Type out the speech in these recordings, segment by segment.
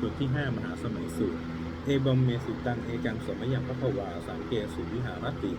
บทที่ห้ามหาสมัยสูตร เอบอมเมสุตังเอกังสมยังพระภวาสังเกสุวิหารติ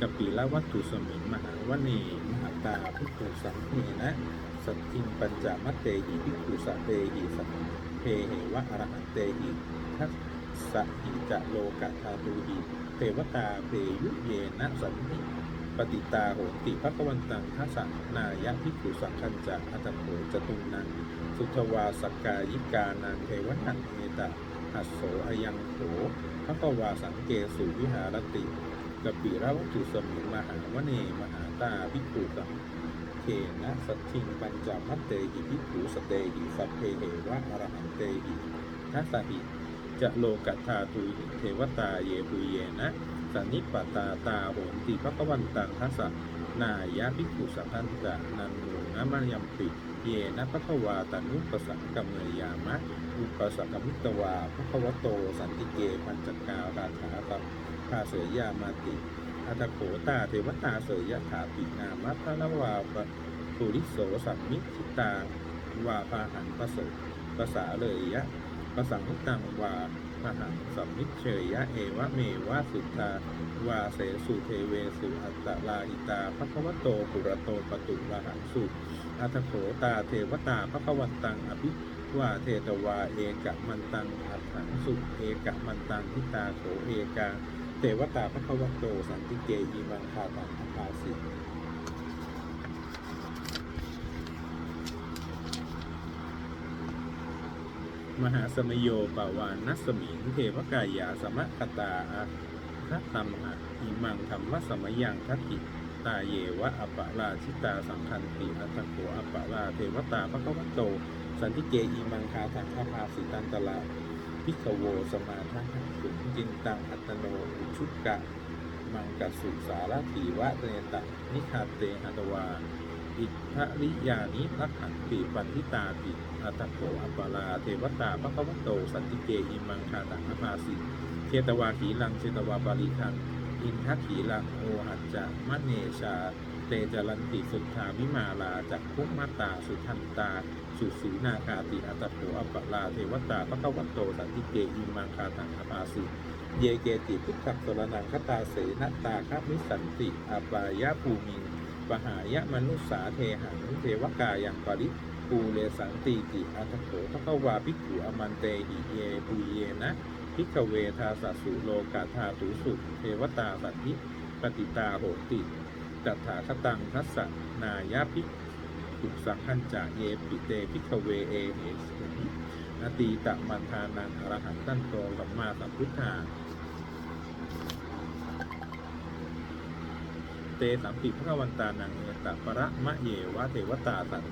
กปีละวัตถุสมิงมหาวเนมหาตาภิกขุสังเนนะ สัตทิงปัญจมัตเตหิภิกุสะเตหิสัพเพเหวะอรหันเตหิทัสสะหิจะโลกะทาตูหิเทวตาเพยุเยนะสันนิปฏิตาโหติภควันตังทัสสนายะภิกุสังคัญจะอัตโขจตุนัง สุทวาสกกายิกานังเทวทังเอตะหัสโสอายังโขพระกวาสังเกสุวิหารติกปิระวัตุสมิมหาวเนมหาตาภิกขุสังเขนะสัตถิงปัญจมัตเตหิภิกขุสเตหิสัพเพเหวะอรหันเตหิทัสสะหิจะโลกัตาตุเทวตาเยปุเยนะสันนิปตาตาโหนติพระกวันตังทัสสะนายะภิกขุสังคันจะนันโนนะมัญยัมปิ เยนะพระควาตานุปสังกเมยามะอุปสังกมิตวาพระควโตสันติเกปัญจการาถาตัพาเสยยามาติอัตโขตาเทวตาเสยยถาปินามัพระนวาปุริโสสัมมิทิตาวาพาหันประเสริฐภาษาเลยยะภาษามุตังวา พหังสัมมิเชยยะเอวะเมวะสุทาวาเสสุเทเวสุอัตตลาหิตาพระควโตปุระโตปตุลหังสุอัตโขตาเทวตาพระกวันตังอภิวาเทตวาเอกะมันตังอัฏฐังสุเอกะมันตังทิตาโขเอกาเทวตาพระกวันโตสันติเกยีมังคาตังอาสิ มหาสมโยปาวานัสมิงเทวกายาสมะคตาอาทัตตัมหะอิมังธรรมสมยังทัตติตาเยวะอัปปะราชิตาสังคันติอัตถโขอัปปะราเทวตาพระกวตโต สันติเกอีมังคาทังคาภาสิตันตลาพิกโวสมาทังสุจินตังอัตโนอุชุกกะ มังกัสุสารถีวะเนตะนิคาเตหัตวาอิทธริยานิพักขันติปันทิตาติ อัตถโขอัปปะราเทวตาพระกวตโต สันติเกอีมังคาทังคาภาสิเทตวาขีลังเชตวาบาลิคังอินทักขีลังโอหัจจะมะเนชา เตจรันติสุทธาวิมาลาจากพุกมาตาสุทันตา สุสีนาคาติอัตโขอัปปะลาเทวตาพระกวัตโต สันติเกอิมังคาตังอภาสิเยเกติพุทธัสรนังคตาเสนตาคมิสันติอาปายะภูมิงปหายะมนุสสาเทหังเทวกายังปริ ปูเลสันติติอัตโขพระกวาภิกขุอมันเตหิเยปุเยนะพิกเวทาสัสุโลกาธาตุสุเทวตาสัตถิปฏิตาโหติจัตถาคตังทัสสนายาภิกขุสังขันจาเยปิเตพิกเวเอเหสุอตีตะมันทานังอรหันตันโตสัมมาสัมพุทธาเตสัมปิพระวันตานังเอตประมะเยวะเทวตาสัน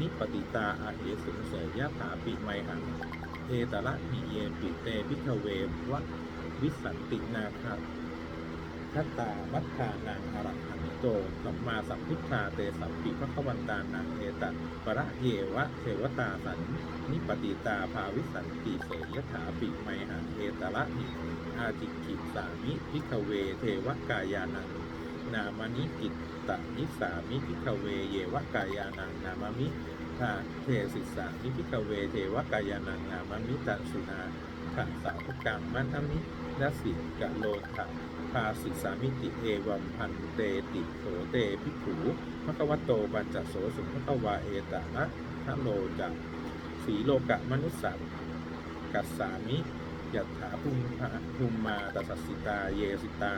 นิปติตาอาเหสุเสยยถาปิไมหังเอตระหิเยปิเตพิกเววะวิสันตินาคาทัตตามัทธานังอรหันโตสัมมาสัมพุทธาเตสัมปิพระวันตานังเอตประเยวะเทวตาสันนิปติตาภาวิสันติเสยยถาปิไมหังเอตระหิอาจิกิสามิพิกเวเทวกายานัง นามานิกิตตนิสามิพิกเวเยวกายานังนามามิทาเทศิสามิพิกเวเทวกายานังนามามิตัสุนาขัสาภกรรมมันมินสิกะโลทะภาสิสามิติเอวัมพันเตติโสเตพิขูพระกวัตโตบัญจโสสุภควาเอตะนะทะโลจักสีโลกะมนุสสักัสสามิ ยัตถาภูมิภูมิมาตสัสสิตา เยสิตา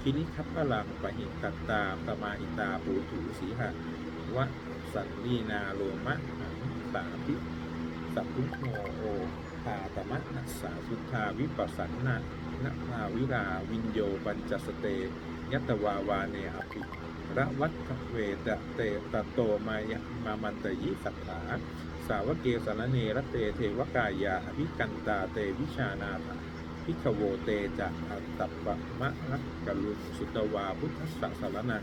คินิคัพพลังปะหิตัตตาปมาหิตาปูถูสีหะวะสันนีนาโลมะหังสาพิสัพพุโมโอทาตมะนัสสาสุทาวิปัสสันนะนภาวิราวินโยปัญจสเต ยัตวาวาเนอภิระวัตเวตเตตโตมายมามันตยิสัทธา สาวเกสารเนรเตเทวกายาอภิกันตาเตวิชานาถาพิขโวเตจะอัตตปะมะรักกลุสุตวาพุทธสสารนัง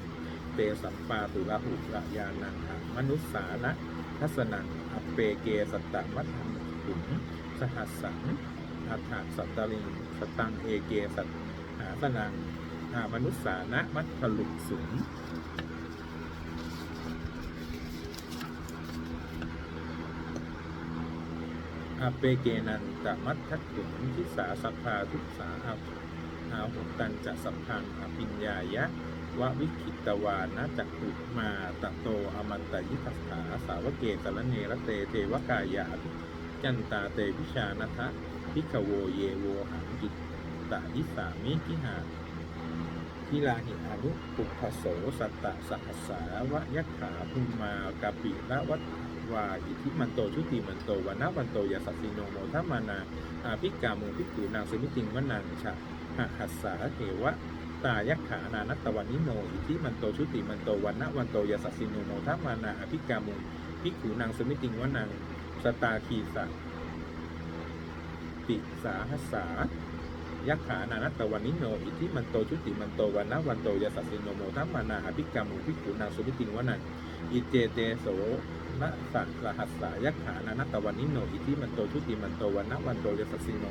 เตสัมปาตุระหุระยานังมนุสสานะทัสนังอเปเกสตตมัตถังขุมสหัสสังอัฏฐสัตตลิงสตังเอเกสัตหาสนังหามนุสสานะมัทถลุกสุง อาเปเกนันตมัททักขุนทิสาสัพพาทุกสาอาอาหุตันจะสัพพังอภิญญายะวะวิคิตวานะจักขุมาตะโตอมันตยิทัสถาสาวเกสรเนระเตเทวกายาจันตาเตวิชานะทะพิขโวเยโวหังกิตตายิสามิกิหาทิลาหิอนุปุพโสสัตตะสัสสาวะยักขาภูมากาปิละวัต วาอิทิมันโตชุติมันโตวันะวันโตยาสัสสิโนโมทัมมานาอาภิกามุภิกขุนางสมิติงวนังชะหะหัสสาเทวะตายักขานานัตตวันนิโนอิทิมันโตชุติมันโตวันนวันโตยาสัสสิโนโมทัมมานาอาภิกามุภิกขุนางสมิติงวนังสตาคีสะติสาหัสสายักขานานัตวันนิโน อิทิมันโตชุติมันโตวันนวันโตยาสัสสิโนโมทัมมานาอภิกรรมุภิกขุนางสุวิติงวนัน อิเจเตโสนะสัสหัสสายักขานานัตวันนิโนอิทิมันโตชุติมันโตวันนะวันโตยาสัสสิโน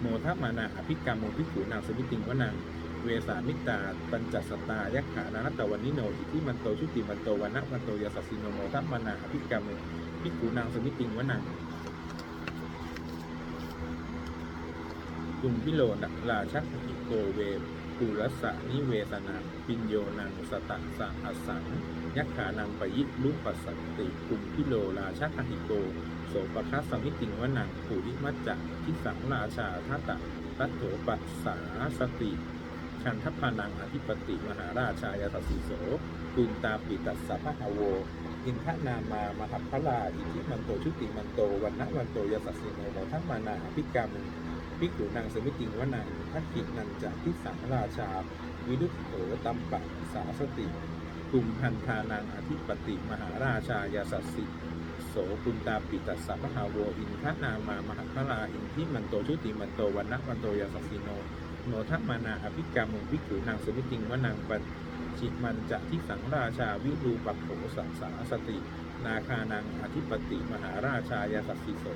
โมทัมมานาอภิกรรมุภิกขุนาสุวิติงวนันเวสามิตาปัญจสตายักขานานัตวันนิโนอิทิมันโตชุติมันโตวันนะวันโตยาสัสสิโนโมทัมมานาอภิกรรมุภิกขุนางสมิติงวนังกุมพิโลนะราชักหิโกเว ปุรสะนิเวสนาปิญโยนังสตะสะอสังยักขานังปยิลุปัสสติกุมพิโลราชักหิโก โสปคัสสมิติงวนังปุริมัจจะทิสังราชาทัตตะตัตโถปัสสาสติชันทพานังอธิปติมหาราชายาตสิโสกุณตาปิตัสสะพะหโว อินทนามามหัพพลาอิทิมันโตชุติมันโตวันนะวันโตยสัสสิโนโมทัมมานาอภิกรรม ภิกขุนางสมิติงวนังทักขินันจะทิสังราชา วิดุโถตัมปะสาสติกุมพันธานังอธิปติมหาราชายาสัสสิโสปุณตาปิตัสสะมหาโวอินทนามามหาพลาอินทิมันโตชุติมันโตวันนะวันโตยาสัสสิโนโนทัมมานาอภิกรรมุภิกขุนางสมิติงวนังปัญชิมันจะทิสังราชาวิรูปัปโขสัสสาสติ นาคานังอธิปติมหาราชายาสัสสิโส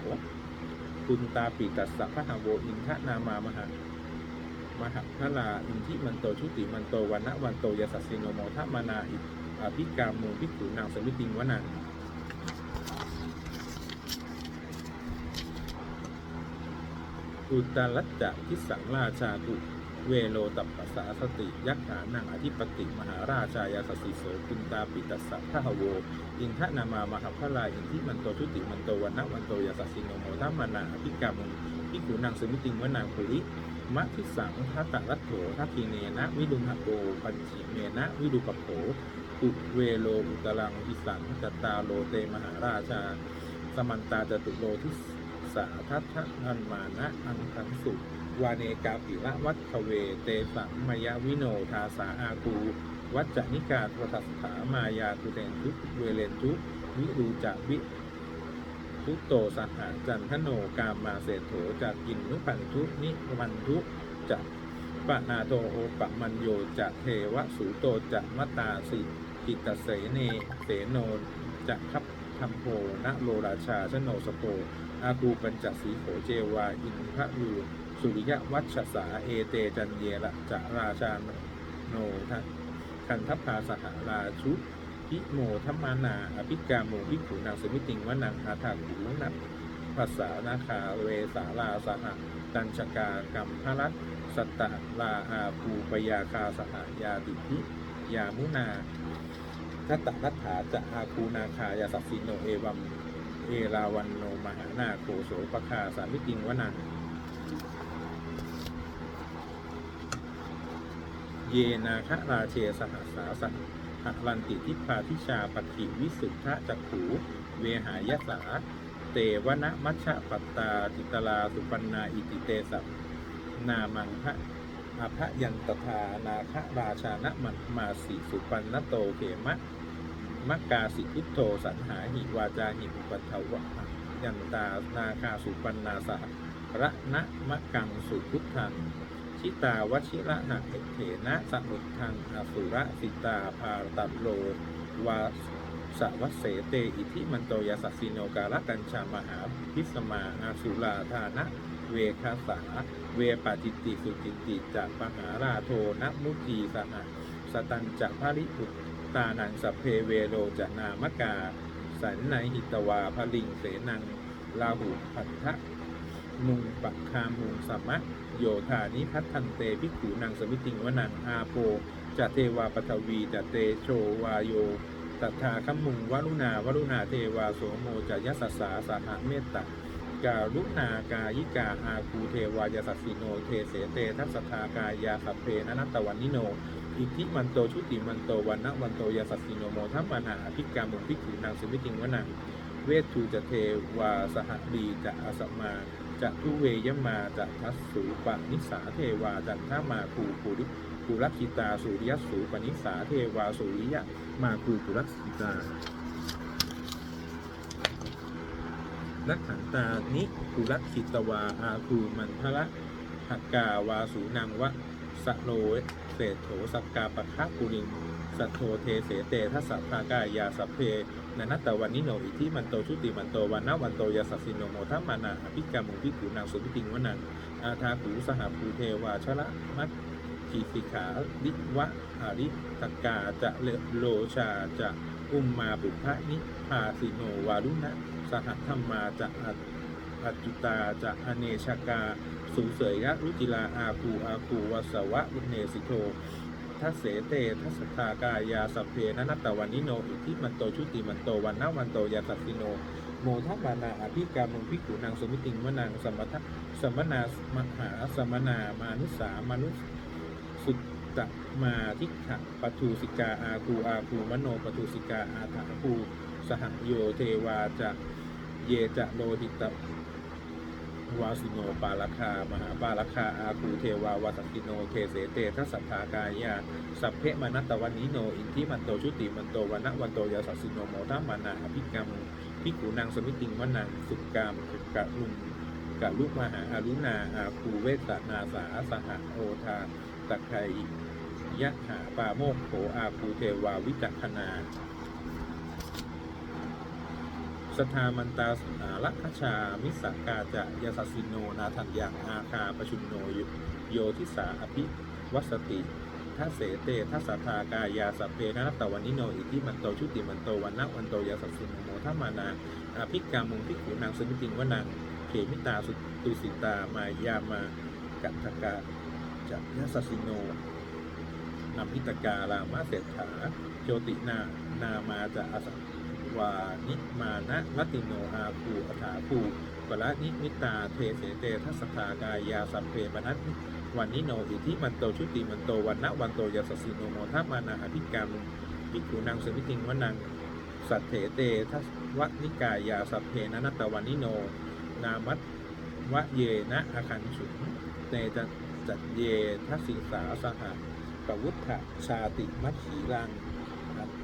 คุณตาปิตัสสะพะหาโวอินทนามามหามหพระลาอินทิมันโตชุติมันโตวันนะวันโตยสัสสิโนโมทัมมานาอิอภิกามมูภิกขุนางสมิติงวนังอุตรัจจะทิสังราชาตุ เวโลตัปปสาสติ ยักขานังอธิปติ มหาราชายาสสิโสคุณตาปิตัสสะพะหโว อินทนามามหาพลายอินทิมันโตชุติมันโตวันนะวันโตยาสสิโนโมทัมมานาอภิกรรมพิขุนางสมิติงวนางปุริมะทิสังทัตตะรัตโถทักคีเนนะ วิดุหะโกปัญจิเมนะ วิดุปโขอุเวโลอุตรังอิสังจตตาโลเตมหาราชา สมันตาจตุโลทิส สาทัตถะนันมานะอังคังสุวาเนกาปิละวัตเว เตสัมมยวิโนทาสาอาคูวัจจนิกาทวัตสถามายาตุเรนทุเวเลนทุวิรูจะวิทุโตสหาจันทโนกามมาเศรษโถจากกินนุพันทุนิวันทุจะปะนาโตโอปะมันโยจะเทวสูโตจะมตาสิกิตเสเนเสโนจะคับธรรมโพนะโลราชาชโนสโป อาคูปัญจสีโขเจวาอินทะยูสุริยวัชสาเอเตจันเยละจะราชาโนทะคันทพาสหาราชุพิโมทัมมานา อภิกาโมภิขุนางสมิติงวนังอาถาขุนัภาษานาคาเวสาลาสหตัญชกากรรมพรัตสัตตะลาอาภูปยาคาสหายาติพิยามุนาทัตตะรัตถาจะอาคูนาคายาสัสสิโนเอวัม เอราวันโนมหานาโคโสปคาสามิติงวนังเยนาคราเชสหัสสาสหะลันติทิพาทิชาปฏิวิสุทธะจักขูเวหายสา เตวนะมัชฌะปัตตาจิตลาสุปันนาอิติเตสัพนามังพะอภยันตถานาคราชานะมันมาสีสุปันนโตเขมะ มักกาสิพุโธสันหาหิวาจาหิอุปัฏฐวะยันตานาคาสุปันนาสหระนะมะกังสุพุทธังชิตาวชิระหะเอเถนะสมุทังอสุระสิตาภาตัโลวาสวัสเสเตอิทิมันโตยสัสสิโนการะกัญชามหาพิสมาอาสุลาธานะ เวคาสา เวปาจิตติสุจิตติจากปหาราโทนะมุจีสหสตันจะภริปุต ตานังสัพเพเวโรจนามกา สันในหิตวาพลิงเสนังลาหุพัทธะมุงปักคามุงสัมมะโยธานิพัฒทันเตพิกขุนางสมิติงวนังอาโปจะเทวาปทวีจะเตโชวาโยตัทธาคัมมุงวรุณาวรุณาเทวาโสโมจะยัสสาสหเมตตาการุณากายิกาอาคูเทวายาสัสสิโนเทเสเตทัสทากายาสัพเพนนัตตวันนิโน อิทธิมันโตชุติมันโตวันนะวันโตยาสัสสิโนโมทัมมานาอภิกามุพิกขุนางสุมิติงวนังเวทูจะเทวาสหดีจะอาสมาจะทุเวยมาจะทัสสูปนิสาเทวาจันทมาคูภูริภูรักขิตาสุริยสูปนิสาเทวาสุริยะมาคูภูรักขิตานักขันตานิภูรักขิตวาอาคูมันทละหกกาวาสูนังวะสะโล เศษโถสักกาปะคะกุลิงสัทโทเทเสเตทัสสะภากายาสัพเพนันตตวันนิโนอิทิมันโตชุติมันโตวันนวันโตยาสัสสิโนโมทัมมานาอภิกามุพิกูนางสุพิติงวนังอาทาหูสหภูเทวาชละมัตขีสิขาลิวะอาริตกาจะเลโลชาจะอุมมาบุพะนิพาสิโนวารุณะสหธรรมาจะอัจอัจจุตาจะอเนชกา สุเสยยะรุจิลาอาคูอาคูวสวะอุเนสิโททัสเสเตทัสสทากายาสัพเพนนัตตวันนิโน อิทิมันโตชุติมันโตวันนาวันโตยาสัสิโน โมทัปมานาอภิกามุงพิกุนางสมิติงวนังสมมทะสมนามหาสมนามานุสามนุสุตตมาทิขะปทูสิกาอาคูอาคูมโนปทูสิกาอาถาคูสหโยเทวาจะ เยจะโลหิต วาสิโนปาลคามหาปาลคาอาคูเทวาวาสักกิโนเทเสเตทัสสัทธากายาสัพเพมนัตตวันนิโนอินทิมันโตชุติมันโตวันะวันโตยาสัสสิโนโมทัมมานาอภิกรรมพิกูนางสมิติงวนังสุกามกะลุงกะลุกมหาอารุณาอาคูเวสนาสาสหโอทาตะไคยะหาปาโมกโขอาคูเทวาวิจักขนา สทามันตาอาลักขชา มิสักกาจะยาสสิโน นาทันยังอาคาปชุนโนโยโยทิสาอภิวัสติทัเสเตทัสทากายาสเพนะตวันนิโนอิทิมันโตชุติมันโตวันนะวันโตยาสัสสิโนโมทัมานาอภิกามุงพิขุนางสมิติงวนังเขมิตาสุตุสิตามายามากัตกาจะยาสัสิโนนำพิตการามาเศรษฐาโจตินานามาจะอาส วานิมานะรัติโนอาภูอัฐาภูปละนิมิตาเทเสเตทัสสทากายาสัพเพปนัสวันนิโนอิทิมันโตชุติมันโตวันนะวันโตยาสสิโนโมทัมานาอภิกรรมพิกขุนางสมิติงวนังสัตเถเตทัสวนิกายาสัพเพนันตตวันนิโน นามัตวะเยนะอาคันฉุนเตจัตจัตเยทัสสิสาสหะปวุฒะชาติมัชขีรัง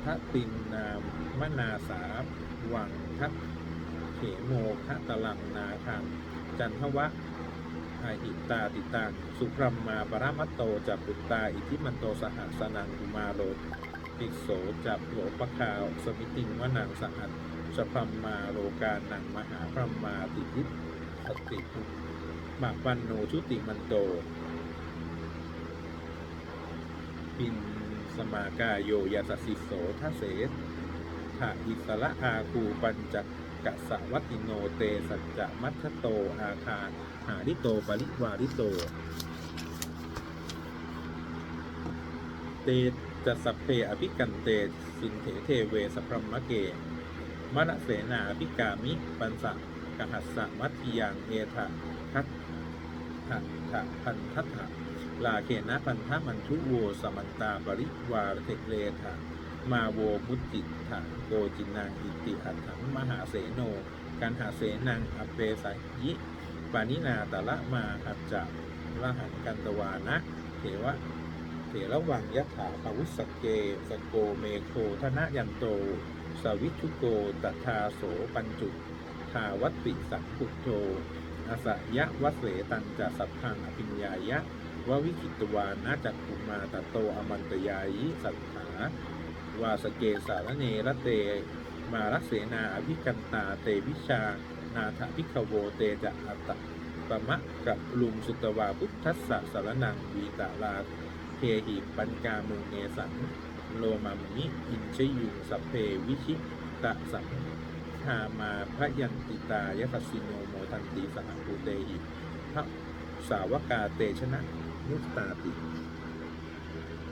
อัฏฐตินนามมนาสาวังทัตเขโมคะตะลังนาคังจันทวะอาหิตาติตังสุพรมมาปรามัตโตจับปุตตาอิทิมันโตสหัสนังกุมาโรติโสจับโหลปะคาว สมิติงวนังสหัสสพรมมาโลกานังมหาพรมมาติยิตสติภุมาปันโนชุติมันโตปิน สมากาโยยาสสิโสทัสเสถาอิสระอาคูปัญจกะสวัติโนเตสัจจะมัทโตอาคาหาริโตปริวาริโต เตจะสัพเพอภิกันเตสินเถเทเวสพรหมเกมณเสนาภิกามิ ปันสะกหัสสะมัติยังเอทะทัตถะถะพันทัตถะ ลาเขนะพันธมันทุโวสมันตาปริวาเทเลทะมาโวมุตติถะโกจินังอิติอัตถังมหาเสโนการหาเสนังอเปสายยิปานินาตะละมาหัจจะละหันกันตวานะเถวะเถระวังยะถาภวุสเกสโกเมโคธนะยันโต สวิชุโกตถาโสปัญจุทาวัตติสัพพุโธอาสยะวะเสตังจะสัพพังอภิญญายะ ววิคิตวานาจักขุมาตโตอมันตยายิสัทธาวาสเกสารเนระเต มารักเสนาอภิกันตาเตวิชา นาถพิขโวเตจะอัตตะปะมะกับลุงสุตวาพุทธัสสะสารนังวีตาลาเทหิปัญกามุงเนสังโลมัมมิอินชยุงสัพเพวิชิตะสัมทามาพระยันติตายัสสิโนโมทนติสหภูเตหิพระสาวกาเตชนะ นุตตาติ